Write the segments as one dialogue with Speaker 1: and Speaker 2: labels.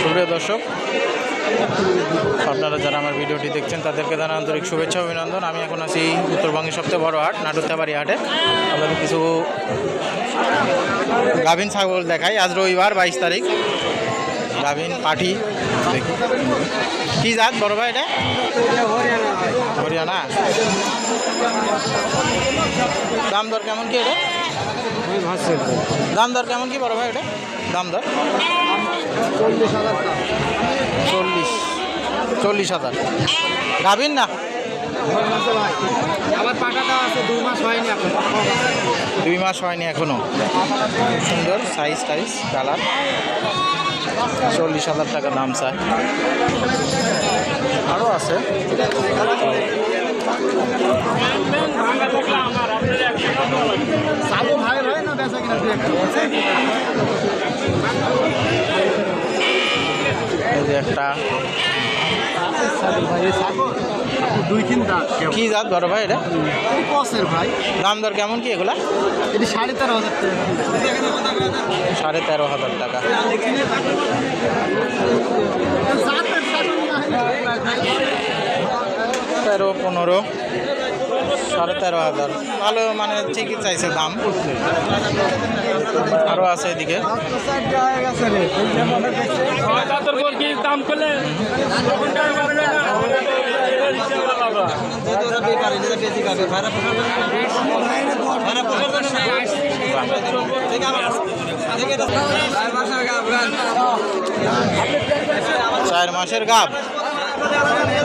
Speaker 1: সুপ্রিয় দর্শক আপনারা যারা আমার ভিডিওটি দেখছেন তাদেরকে জানা আন্তরিক শুভেচ্ছা অভিনন্দন। আমি এখন আছি উত্তরবঙ্গের সবচেয়ে বড় হাট নাটুত্যাবাড়ি হাটে। আপনাদের কিছু গাভিন ছাগল দেখাই। আজ রবিবার বাইশ তারিখ। গাভিন পাঠি দেখি। কি জাত বড় ভাই এটা? হরিয়ানা। দাম দর কেমন কি এটা? দাম দর কেমন কি বড় ভাই এটা? দাম দর? চল্লিশ চল্লিশ। হাজার। গাভিন না?
Speaker 2: আমার পাটাটা আছে দুই মাস হয়নি এখন।
Speaker 1: দুই মাস হয়নি এখনও। সুন্দর সাইজ টাইজ কালার চল্লিশ হাজার টাকা দাম চায় আরও আছে।
Speaker 2: চালু ভাইয়ের হয় না বেচা কিনা? একটা। দুই তিন দাঁত
Speaker 1: কি জাত বড় ভাই এটা?
Speaker 2: কসের ভাই।
Speaker 1: দাম দর কেমন কি এগুলা?
Speaker 2: এটি সাড়ে তেরো হাজার টাকা।
Speaker 1: সাড়ে তেরো হাজার টাকা। তেরো পনেরো সাড়ে তেরো হাজার। ভালো মানে ঠিকই চাইছে দাম। আরও আছে এদিকে।
Speaker 3: দাম করলে
Speaker 1: চার মাসের গাব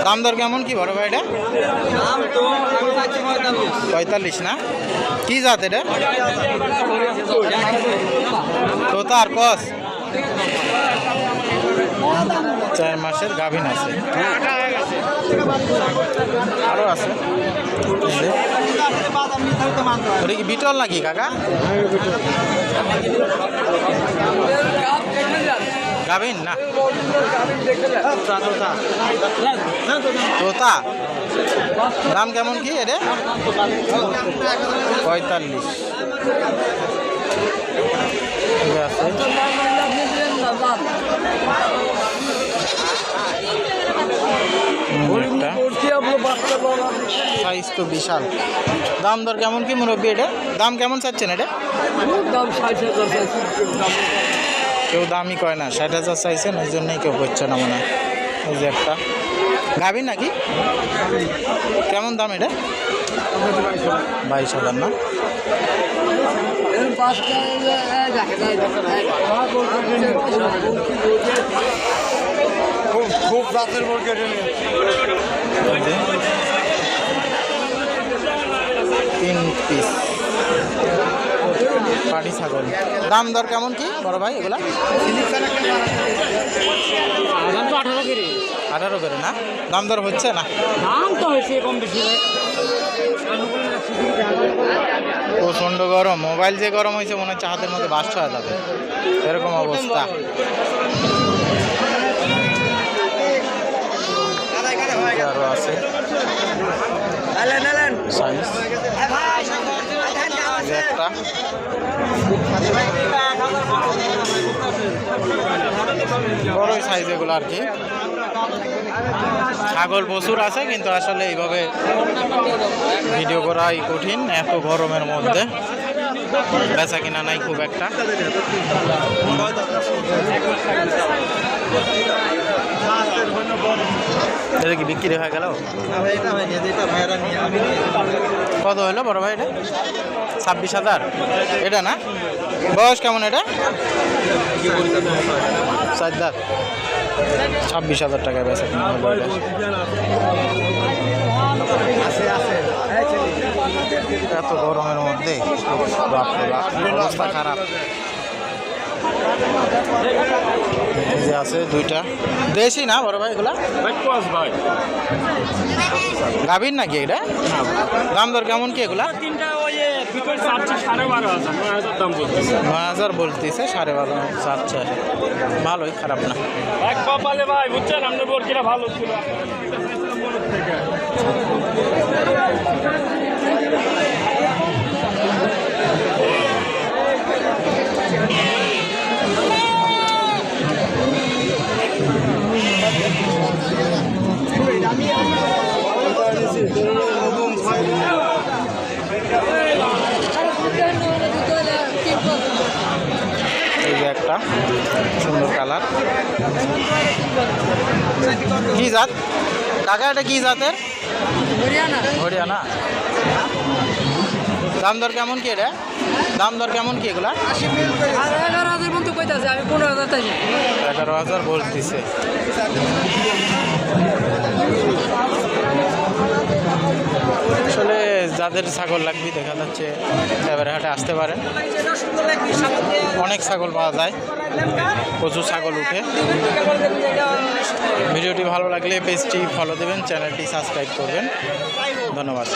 Speaker 1: দাম দর কেমন কি বড় ভাই এটা পঁয়তাল্লিশ না? কি জাত এটা? আর কস? চার মাসের গাভিন আছে। আরও আছে। ওটা কি বিটল নাকি, কাকা? গাভিন না। তোতা দাম কেমন কি এটা পঁয়তাল্লিশ। সাইজ তো বিশাল। দাম দর কেমন কি মুরব্বী এটা দাম কেমন চাচ্ছেন এটা কেউ দামই কয় না ষাট হাজার চাইছেন ওই জন্যই কেউ করছে না মনে হয়। এই যে একটা। গাবি নাকি? কেমন দাম এটা? বাইশ হাজার না?
Speaker 2: খুব খুব।
Speaker 1: তিন পিস পাটি ছাগল। দাম দর কেমন কি বড় ভাই এগুলা?
Speaker 3: তো আঠারো করে
Speaker 1: আঠারো করে না? দাম দর হচ্ছে না?
Speaker 3: দাম তো হয়েছে কম বেশি
Speaker 1: প্রচণ্ড গরম। মোবাইল যে গরম হয়েছে মনে হচ্ছে হাতের মধ্যে বাস হয়ে যাবে। এরকম অবস্থা। আরও আছে? সাইজ একটা সাইজ এগুলো আর কি। ছাগল প্রচুর আছে, কিন্তু আসলে এইভাবে ভিডিও করাই কঠিন, এত গরমের মধ্যে। বেচা কিনা নাই খুব একটা। এটা কি বিক্রি হয়ে গেল? কত হলো বড় ভাই এটা? ছাব্বিশ হাজার? এটা না? বয়স কেমন এটা? দাঁত ছাব্বিশ হাজার হলো এটা। এত গরমের মধ্যে অবস্থা খারাপ। যে আছে দুইটা। দেশি না বড় ভাই এগুলা?
Speaker 3: ভাই
Speaker 1: গাভীর নাকি এটা? দাম দর কেমন কি এগুলা?
Speaker 3: চারশো নয় হাজার বলতেছে।
Speaker 1: সাড়ে বারো চাচ্ছে। ভালোই খারাপ না।
Speaker 3: এক ভাই বুঝছেন? ভালো ছিল
Speaker 1: এই যে একটা সুন্দর কালার। কি জাত? কাকা এটা কি জাতের? হরিয়ানা। দাম দর কেমন কি এটা? দাম দর কেমন কি এগুলা?
Speaker 4: এগারো হাজার পর্যন্ত কইতাছে আমি পনেরো হাজার তাই
Speaker 1: এগারো হাজার বলতেছে আসলে যাদের ছাগল লাগবে দেখা যাচ্ছে এবারে হাটে আসতে পারেন। অনেক ছাগল পাওয়া যায়। প্রচুর ছাগল উঠে ভিডিওটি ভালো লাগলে পেজটি ফলো দেবেন চ্যানেলটি সাবস্ক্রাইব করবেন। ধন্যবাদ।